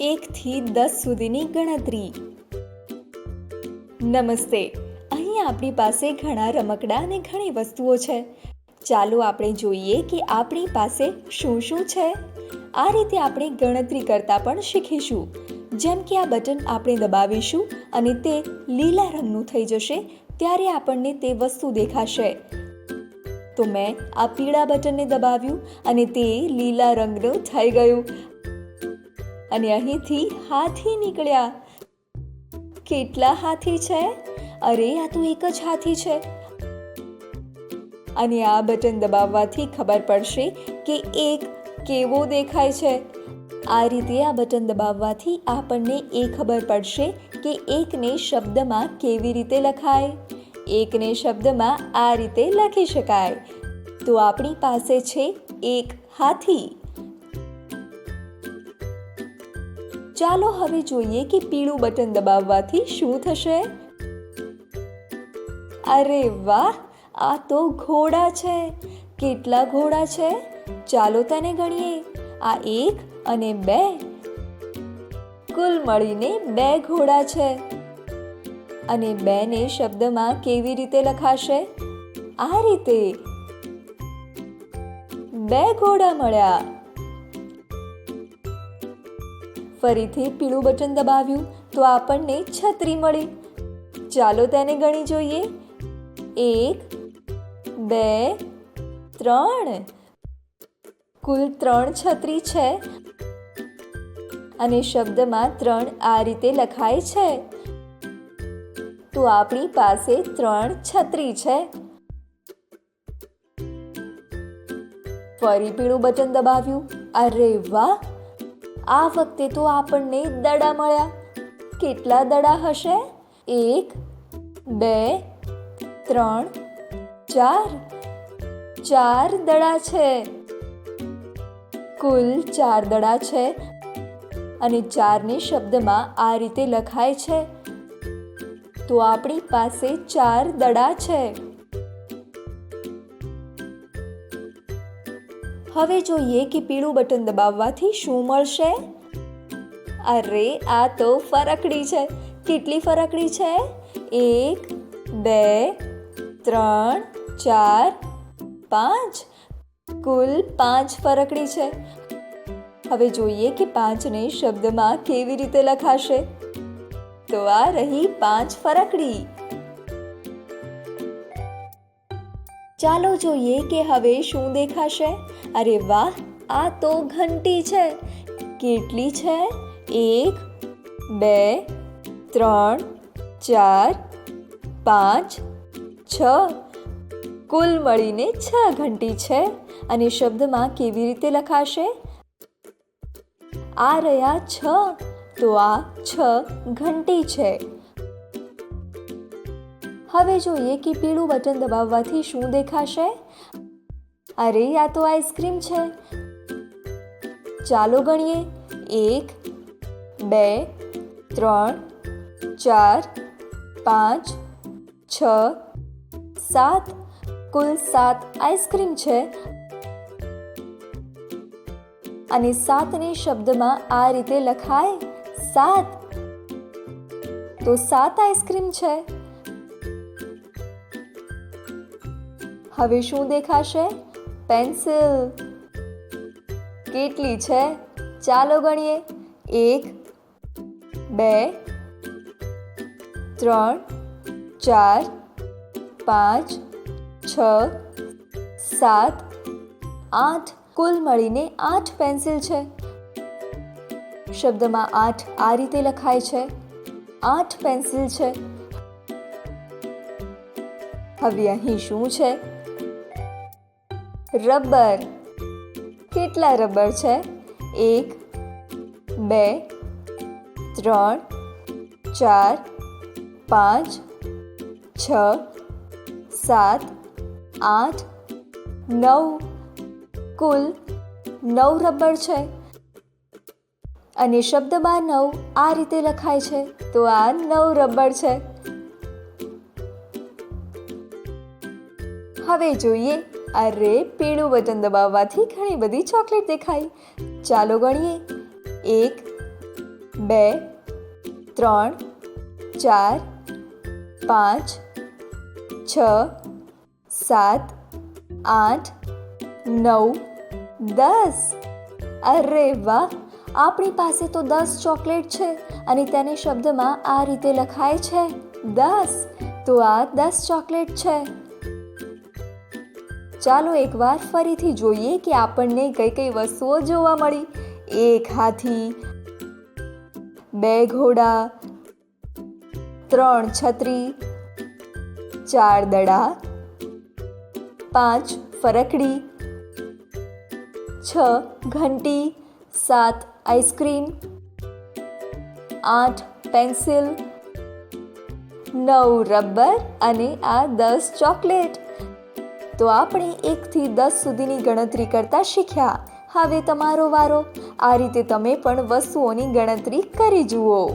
એકથી દસ સુધીની ગણતરી. નમસ્તે, અહીં આપણી પાસે ઘણા રમકડા અને ઘણી વસ્તુઓ છે. ચાલો આપણે જોઈએ કે આપણી પાસે શું શું છે. આ રીતે આપણે ગણતરી કરતા પણ શીખીશું. જેમ કે આ બટન આપણે દબાવીશું અને તે લીલા રંગનું થઈ જશે, ત્યારે આપણને તે વસ્તુ દેખાશે. તો મેં આ પીળા બટનને દબાવ્યું અને તે લીલા રંગનું થઈ ગયું. અને અહીંથી હાથી નીકળ્યા. કેટલા હાથી છે? અરે, આ તો એક જ હાથી છે. અને આ બટન દબાવવાથી ખબર પડશે કે એક કેવો દેખાય છે. આ રીતે આ બટન દબાવવાથી આપણને એ ખબર પડશે કે એકને શબ્દમાં કેવી રીતે લખાય. એકને શબ્દમાં આ રીતે લખી શકાય. તો આપણી પાસે છે એક હાથી. ચાલો હવે જોઈએ કે પીળું બટન દબાવવાથી શું થશે? અરે વાહ! આ તો ઘોડા છે. કેટલા ઘોડા છે? ચાલો તને ગણીએ. આ એક અને બે. કુલ મળીને બે ઘોડા છે. અને બેને શબ્દમાં કેવી રીતે લખાશે? આ રીતે. બે ઘોડા મળ્યા. ફરીથી પીળું બટન દબાવ્યું તો આપણને છત્રી મળી. ચાલો તેને ગણી જોઈએ. એક, બે, ત્રણ. કુલ ત્રણ છત્રી છે. અને શબ્દમાં ત્રણ આ રીતે લખાય છે. તો આપણી પાસે ત્રણ છત્રી છે. ફરી પીળું બટન દબાવ્યું. અરે વાહ! આ વખતે તો આપણને દડા મળ્યા. કેટલા દડા હશે? એક, બે, ત્રણ, ચાર. ચાર દડા છે. કુલ ચાર દડા છે. અને ચારને શબ્દમાં આ રીતે લખાય છે. તો આપણી પાસે ચાર દડા છે. હવે જોઈએ કે પીળું બટન દબાવવાથી શું મળશે? અરે, આ તો ફરકડી છે. કેટલી ફરકડી છે? એક, બે, ત્રણ, ચાર, પાંચ. કુલ પાંચ ફરકડી છે. હવે જોઈએ કે પાંચને શબ્દમાં કેવી રીતે લખાશે? તો આ રહી પાંચ ફરકડી. ચાલો જોઈએ કે હવે શું દેખાશે. અરે વાહ, આ તો ઘંટી છે. કેટલી છે? એક, બે, ત્રણ, ચાર, પાંચ, છ. કુલ મળીને છ ઘંટી છે. અને શબ્દમાં કેવી રીતે લખાશે? આ રહ્યા છ. તો આ છ ઘંટી છે. હવે જોઈએ કે પીળું બટન દબાવવાથી શું દેખાશે? અરે, આ તો આઈસ્ક્રીમ છે. ચાલો ગણીએ. એક, બે, ત્રણ, ચાર, પાંચ, છ, સાત. કુલ સાત આઈસ્ક્રીમ છે. અને સાતને શબ્દમાં આ રીતે લખાય, સાત. તો સાત આઈસ્ક્રીમ છે. હવે શું દેખાશે? પેન્સિલ. કેટલી છે? ચાલો ગણીએ. એક, બે, ત્રણ, ચાર, પાંચ, છ, સાત, આઠ. કુલ મળીને આઠ પેન્સિલ છે. શબ્દમાં આઠ આ રીતે લખાય છે. આઠ પેન્સિલ છે. હવે અહીં શું છે? રબર. કેટલા રબર છે? એક, બે, ત્રણ, ચાર, પાંચ, છ, સાત, આઠ, નવ. કુલ નવ રબર છે. અને શબ્દમાં નવ આ રીતે લખાય છે. તો આ નવ રબર છે. હવે જોઈએ. અરે, પીળું બટન દબાવવાથી ઘણી બધી ચોકલેટ દેખાઈ ચાલો ગણીએ. એક, બે, ત્રણ, ચાર, પાંચ, છ, સાત, આઠ, નવ, દસ. અરે વાહ! આપણી પાસે તો દસ ચોકલેટ છે અને તેને શબ્દમાં આ રીતે લખાય છે, દસ. તો આ દસ ચોકલેટ છે. ચાલો એકવાર ફરીથી જોઈએ કે આપણને કઈ કઈ વસ્તુઓ જોવા મળી. એક હાથી, બે ઘોડા, ત્રણ છત્રી, ચાર દડા, પાંચ ફરકડી, છ ઘંટી, સાત આઈસ્ક્રીમ, આઠ પેન્સિલ, નવ રબર અને આ દસ ચોકલેટ. તો આપણે એકથી દસ સુધીની ગણતરી કરતા શીખ્યા. હવે તમારો વારો. આ રીતે તમે પણ વસ્તુઓની ગણતરી કરી જુઓ.